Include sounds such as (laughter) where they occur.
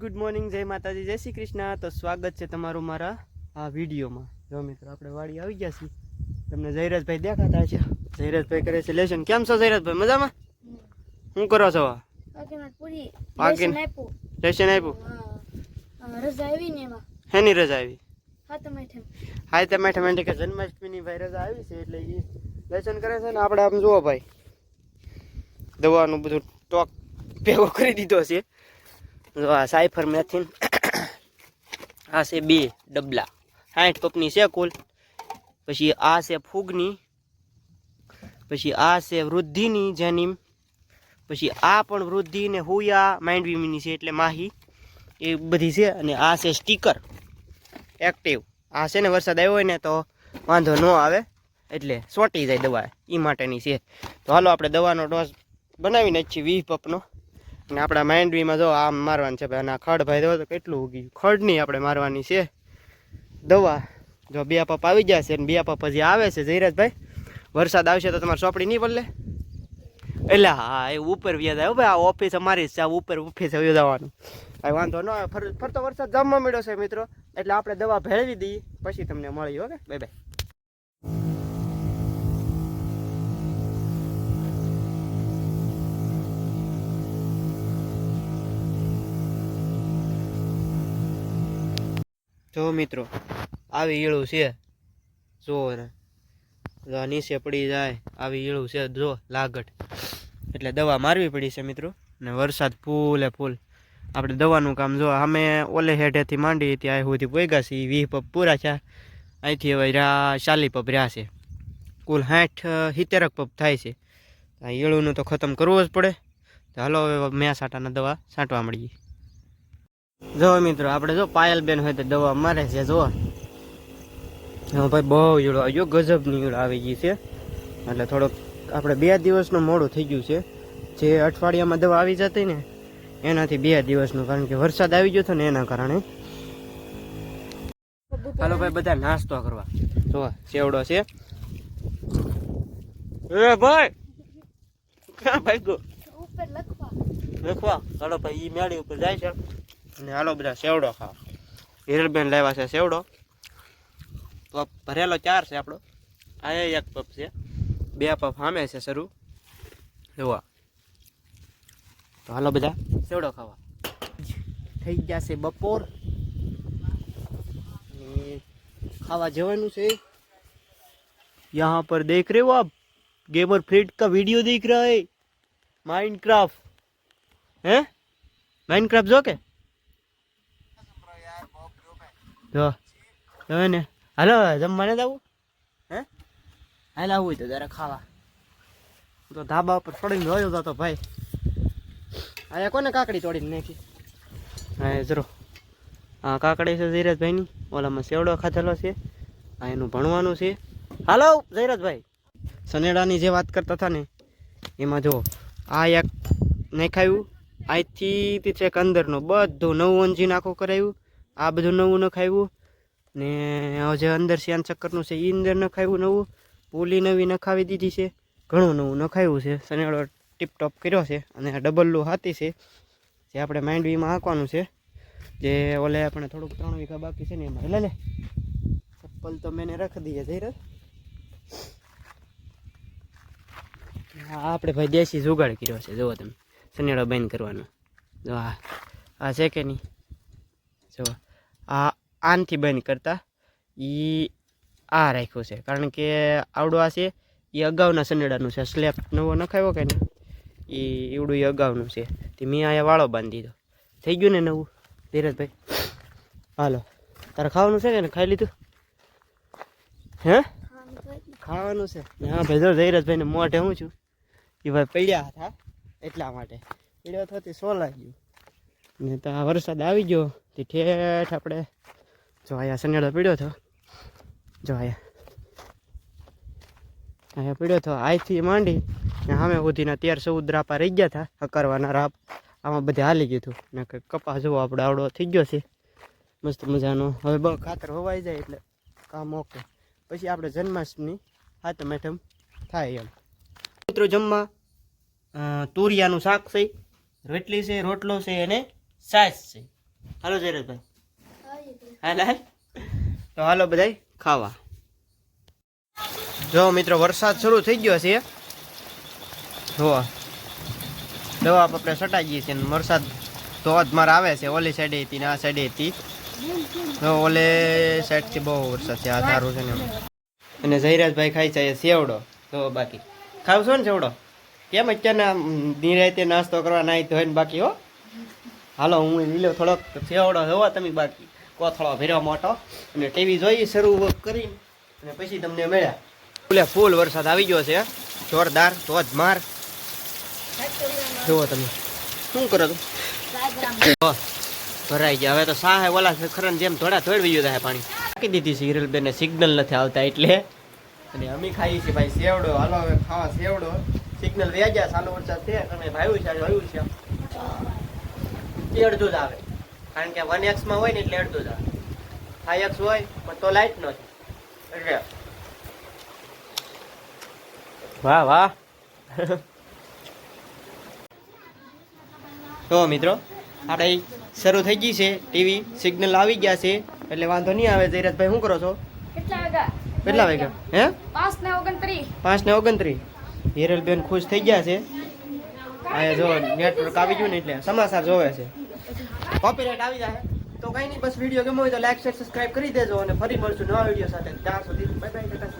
Good morning જય માતાજી જય શ્રી કૃષ્ણ. તો સ્વાગત છે તમારું મારા આ વિડીયોમાં. જો મિત્રો આપણે વાડી આવી ગયા છીએ. તમને જયરાજભાઈ દેખાતા છે જયરાજભાઈ કરે છે લેશન કેમ છો જયરાજભાઈ? મજામાં? શું કરો છો. લેશન આપ્યું. રજા આવી ને એમાં. હેની રજા આવી. હા તમે મેઠે કે જન્માષ્ટમીની ભાઈ રજા આવી છે એટલે એ લેશન કરે છે ને આપણે આમ જુઓ ભાઈ. દવાનું બધું ટોક ભેગો કરી દીધો છે. આ સાયફર મેથીન. (coughs) આ છે બે ડબલા. સાઠ કપની છે કુલ. પછી આ છે ફૂગની. પછી આ છે વૃદ્ધિની જેની પછી આ પણ વૃદ્ધિ ને હુયા માઇન્ડવીમીની છે એટલે માહી. એ બધી છે અને આ છે સ્ટીકર. એક્ટિવ આ છે ને વરસાદ આવ્યો હોય ને તો વાંધો ન આવે. એટલે સોટી જાય દવા. એ માટેની છે. તો હાલો આપણે દવાનો ડોઝ બનાવીને જ છીએ વીસ પપનો. અને આપણા માઇન્ડવીમાં જો આમ મારવાની છે ભાઈ, અને ખડ ભાઈ દો તો કેટલું ઉગી ખડની આપણે મારવાની છે. દવા. જો બે પપ આવી જશે અને બે પપ હજી આવે છે, જયરાજભાઈ. વરસાદ આવશે તો તમારે ચોપડી નહીં પડલે એટલે હા, એ ઉપર વ્યાજ આવ્યો ભાઈ, આ ઓફિસ અમારી જ છે. આ ઉપર ઓફિસ આવ્યો જવાનું. કાંઈ વાંધો ન ફરતો વરસાદ જમવા મળ્યો છે મિત્રો. એટલે આપણે દવા ભેળવી દઈએ. પછી તમને મળી ઓકે બાય બાય જો મિત્રો, આવી ઈળું છે. જો ને નીચે પડી જાય, આવી ઈળું છે જો લાગટ. એટલે દવા મારવી પડી છે મિત્રો, ને વરસાદ ફૂલે ફૂલ. આપણે દવાનું કામ જો, અમે ઓલે હેઠેથી માંડી ત્યાં સુધી પોગ્યા છીએ, વીહ પપ પૂરા છે અહીંથી હવે રહ્યા ચાલી પપ રહ્યા છે. કુલ સાઠ સિત્તેરક પપ થાય છે. આ ઈળુંનું તો ખતમ કરવું જ પડે. તો હાલો હવે મેં સાટાના દવા છાંટવા મળીએ જો મિત્રો આપણે જો પાયલ બેન હોય તો દવા મારે છે જો. ભાઈ બહુ ઈળો આવ્યો ગજબની ઈડો આવી ગઈ છે. એટલે થોડોક આપણે બે દિવસનું મોડું થઈ ગયું છે. જે અઠવાડિયામાં દવા આવી જતી ને એનાથી બે દિવસનું કારણ કે વરસાદ આવી ગયો હતો ને એના કારણે. હાલો ભાઈ બધા નાસ્તો કરવા. જો સેવડો છે. એ ભાઈ ક્યાં ભાઈ ગયો ઉપર લખવા. લખવા. હાલો ભાઈ ઈ મેળી ઉપર જાય છે. અને હાલો બધા સેવડો ખાવા હિરલબેન લાવ્યા છે સેવડો પપ ભરેલો ચાર છે આપણો આ એ એક પપ છે બે પપ સામે છે શરૂ જોવા તો હાલો બધા સેવડો ખાવા થઈ ગયા છે બપોર અને ખાવા જવાનું છે यहाँ पर देख रहे हो आप गेमर फ्रेड का वीडियो देख रहा है माइनक्राफ्ट હે માઇનક્રાફ્ટ જો કે જો હવે ને. હાલો જમવાને જ આવું હે? હાલ આવું તો જરા ખાવા. હું તો ધાબા ઉપર પડીને જોયો હતો ભાઈ. અહીંયા કોને કાકડી તોડીને નાખી. હા જરો. હા કાકડી છે ધીરજભાઈની. ઓલામાં સેવડો ખાધેલો છે. આ એનું ભણવાનું છે. હાલો, ધીરજભાઈ. સનેડાની જે વાત કરતા હતા ને, એમાં જો આ એક નાખાયું. અહીંથી છે અંદરનું બધું નવું અંજી આખું કરાવ્યું આ બધું નવું નખાવ્યું ને જે અંદર શ્યાન ચક્કરનું છે એ અંદર નખાવ્યું નવું. પોલી નવી નખાવી દીધી છે. ઘણું નવું નખાવ્યું છે. સનેડો ટીપટોપ કર્યો છે અને ડબલ લો હાથી છે, જે આપણે માંડવીમાં હાંકવાનું છે. જે ઓલે આપણે થોડુંક ત્રણ વીઘા બાકી છે ને એમાં. લે લે. ચપ્પલ તો મેં રાખી દઈએ જઈ રહ્યો આપણે ભાઈ દેશી જુગાડ કર્યો છે, જુઓ તમે. સનેડો બંધ કરવાનો. જો આ છે કે નહીં? જો આનથી બંધ કરતા એ આ રાખ્યું છે. કારણ કે આવડું આ છે એ અગાઉના સનેડાનું છે. સ્લેબ નવો નખાવ્યો કે નહીં? એ એવડું એ અગાઉનું છે. તે મેં અહીંયા વાળો બાંધી દીધો. થઈ ગયું ને નવું? ધીરજભાઈ. હાલો. તારે ખાવાનું છે કે ને ખાઈ લીધું? હે? ખાવાનું છે. હા, ભાઈ, જો ધીરજભાઈને મોઢે હું છું. એ ભાઈ પડ્યા હતા એટલા માટે. પડ્યો થતી સોલા લાગ્યું ને તો વરસાદ આવી ગયો. તે ઠેઠ આપણે જો અહીંયા સનેડો પીડ્યો હતો જો અહીંયા. અહીંયા પીડ્યો હતો અહીંથી માંડી ને સામે સુધીના તેર ચૌદ રાપા રહી ગયા હતા હકારવાના રાપ. આમાં બધે હાલી ગયું હતું ને કપાસ જોવો આપણે આવડો થઈ ગયો છે. મસ્ત મજાનો. હવે બહુ ખાતર હોવાઈ જાય એટલે કામ ઓકે. પછી આપણે જન્માષ્ટમી હાથમ મેઠમ થાય એમ. મિત્રો જમવા તુરિયાનું શાક છે, રોટલી છે, રોટલો છે અને છાશ છે. હાલો જયરાજભાઈ. હાલ તો હાલો બધાય, ખાવા. જો મિત્રો, વરસાદ શરૂ થઈ ગયો છે. જુઓ. દવા આપણે સટાઈ ગઈ છે વરસાદ ધોધમાર આવે છે, ઓલી સાઈડે હતી ને આ સાઈડે હતી. જો ઓલે સાઈડથી બહુ વરસાદ છે, આ સારું છે ને. અને જયરાજભાઈ ખાઈ છે સેવડો. તો બાકી. ખાવશો ને સેવડો? કેમ અત્યારના નિરાયતે નાસ્તો કરવા નાહી ધોઈને બાકી હો? હાલો, હું લીલો થોડોક સેવડો હોવા તમે બાકી. કોથળો ભેરો મોટો. અને ટીવી જોઈ શરૂ કરીને અને પછી તમને મળ્યા. ફૂલે ફૂલ વરસાદ આવી ગયો છે. જોરદાર ધોધમાર. જુઓ તમે. શું કરો છો? ભરાઈ ગયા. હવે તો સાહે ઓલા ખરન જેમ થોડા થોડવી ગયું થાય પાણી. નાખી દીધી છે હિરલબેન સિગ્નલ નથી આવતા એટલે. અને અમે ખાઈએ છીએ ભાઈ સેવડો હાલો હવે ખાવા સેવડો સિગ્નલ વ્યાજ્યા સાલો વરસાદ છે. અને ભાઈ છે આવ્યું છે. એ અડધું જ આવે. કારણ કે વન એક્સમાં હોય ને એટલે અડધું જ આવે. ફાઈવ એક્સ હોય પણ તો લાઈટ છે. એટલે વાહ વાહ. તો મિત્રો આપણે શરૂ થઈ ગઈ છે. ટીવી સિગ્નલ આવી ગયા છે એટલે વાંધો નહીં આવે. જયરાજભાઈ શું કરો છો? કેટલા વાગ્યા? કેટલા હે? પાંચ ને ઓગણત્રીસ. પાંચ ને ઓગણત્રીસ. હિરલબેન ખુશ થઈ ગયા છે. આ જો નેટવર્ક આવી ગયું ને એટલે સમાચાર જોવે છે. કોપીરાઇટ આવી જાય તો કઈ નહીં, બસ વીડિયો ગમ્યો હોય તો લાઈક શેર સબસ્ક્રાઇબ કરી દેજો અને ફરી મળશું નવા વીડિયો સાથે. ત્યાં સુધી બાય બાય ટાટા